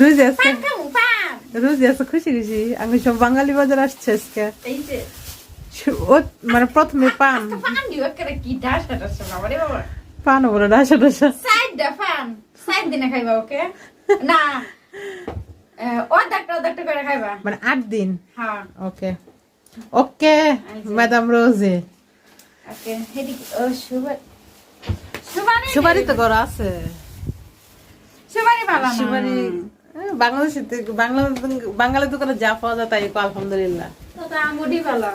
রুজি আজকে খামু আছে খুশি খুশি। আমি সব বাঙালি বাজার আসছে আজকে। ও মানে প্রথমে পান আজকে পান বলে ডাসা ডাসা দা পান সাইড দিনে খাইবা ওকে? না। অর্ধেকটা অর্ধেকটা করে খাইবা। মানে আট দিন? হ্যাঁ। ওকে। ওকে ম্যাডাম রোজি। ওকে হেদিকে ও সুবার সুবারি সুপারি তো ঘর আছে। সুবারি ভালো না। সুপারি বাংলাদেশে বাংলা বাঙালি দোকানে যা পাওয়া যায় তাই আলহামদুলিল্লাহ। তো তো ভালো।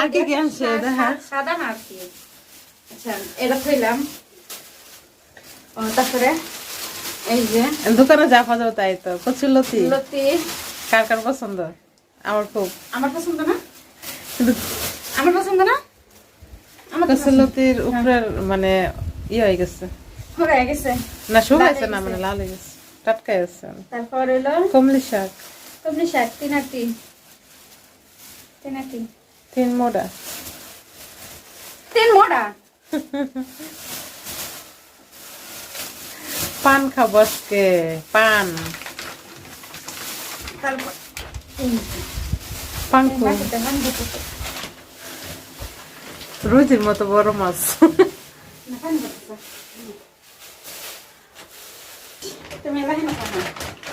আর কি কি আনছে? দেখা। সাদা না আর কি? আচ্ছা এটা থইলাম। তারপরে এই যে দোকানে যা পাওয়া যাবে তাই তো। কচুর লতি। লতি। কার কার পছন্দ? আমার খুব। আমার পছন্দ না? কিন্তু আমার পছন্দ না? আমার কচুর লতির উপরে মানে ইয়ে হয়ে গেছে। হয়ে গেছে। না শুকাইছে হয়ে না মানে লাল হয়ে গেছে। টাটকাই আছে। তারপর হলো কমলি শাক। তুমি শাক তিন আটি তিন। আটি তিন। মোড়া। তিন মোড়া? পান খাব আজকে পান। তারপর দিতেছে। রুজির মতো বড় মাছ।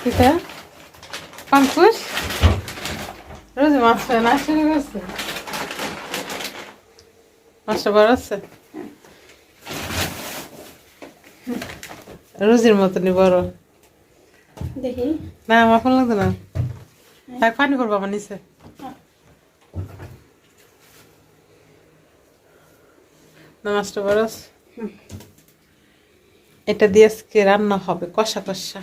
কিটা পাঙ্কুশ রোজ মাছ খায় না শুরু করছে মাছটা বড় আছে? রোজির মতনই বড়। দেখি। না আমার ফোন লাগতো না। তাই পানি করব আমার নিচে। না মাছটা বড় আছে। এটা দিয়ে আজকে রান্না হবে কষা কষা।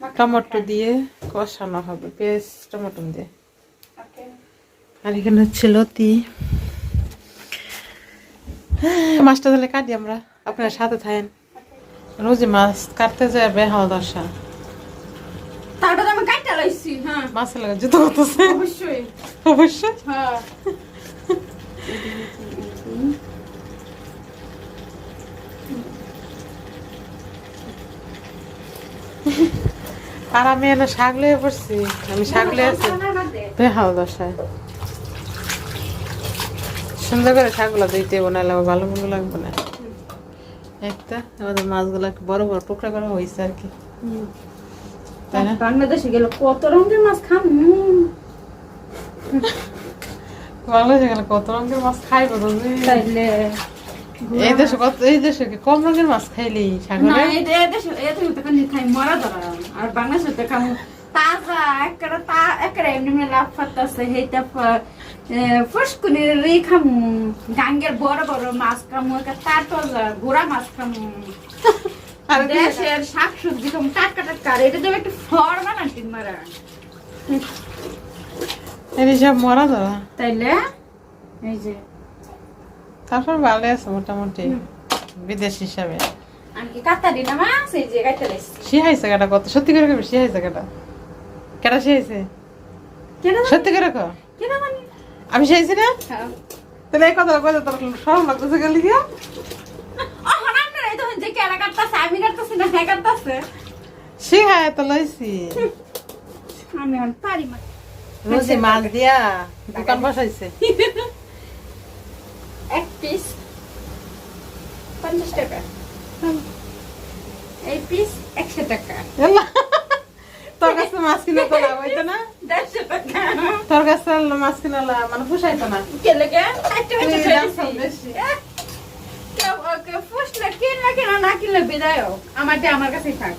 টমেটো দিয়ে কষানো হবে পেঁয়াজ টমেটো দিয়ে। আর এখানে হচ্ছে লতি। হ্যাঁ, মাছটা তাহলে কাটি আমরা আপনার সাথে থাকেন। রোজই মাছ কাটতে যায় বেহাল দশা তারপর তো আমি কাটতে লাইছি হ্যাঁ। মাছ লাগে জুতো অবশ্যই। অবশ্যই। হ্যাঁ। আর আমি এনে শাক লিয়ে পড়ছি। আমি শাক লিয়ে আছি। বেহাল দশায় সুন্দর করে শাকগুলো দিতে বানাইলে আমার ভালো মন্দ লাগবে না। একটা আমাদের মাছগুলো একটু বড় বড় টুকরা করা হয়েছে আর কি। তাই না? বাংলাদেশে গেল কত রঙের মাছ খাম? বাংলাদেশে গেলে কত রঙের মাছ খাইবো তুমি? তাইলে এই দেশে কত এই দেশে কি কম রঙের মাছ খাইলি না সাগরে? এটা দেশে তো কানি খাই মরা ধরা আর বাংলাদেশে তো খাম তাজা একটা তা একটা এমনি এমনি লাভ ফাটাছে হেটা ফুসকুনি রে খামু গাঙ্গের বড় বড় মাছ খামু একটা তার গোড়া মাছ খামু। আর দেশের শাক সবজি খামু টাটকা টাটকা। এটা দেবে একটু ফর বানাচ্ছি মারা। এই সব মরা ধরা। তাইলে এই যে তারপর ভালো আছে মোটামুটি বিদেশ হিসাবে। শিহাইছে কাটা কত? সত্যি করে কবি শিহাইছে কাটা? শিহাইছে? সত্যি করে কো? আমি শিহাইছি না। তাহলে এই কথা কয়ে তোর সরম লাগতেছে গেলি গিয়া ও, হঠাৎ করে যে কেনা আমি কাটতাছি না, কাটতাছে। শিহাই তো লইছি। আমি পারি মাছ দিয়া দোকান বসাইছে এক পিস পঞ্চাশ টাকা। এই পিস একশো টাকা। তোর কাছে মাছ কিনে তো লাভ হইতো না। তোর কাছে মাছ কিনে মানে পোষাইতো না। কেলে কেউ ফুসলে কিনলে কিনা না কিনলে বিদায়। আমারটা আমার কাছেই থাক।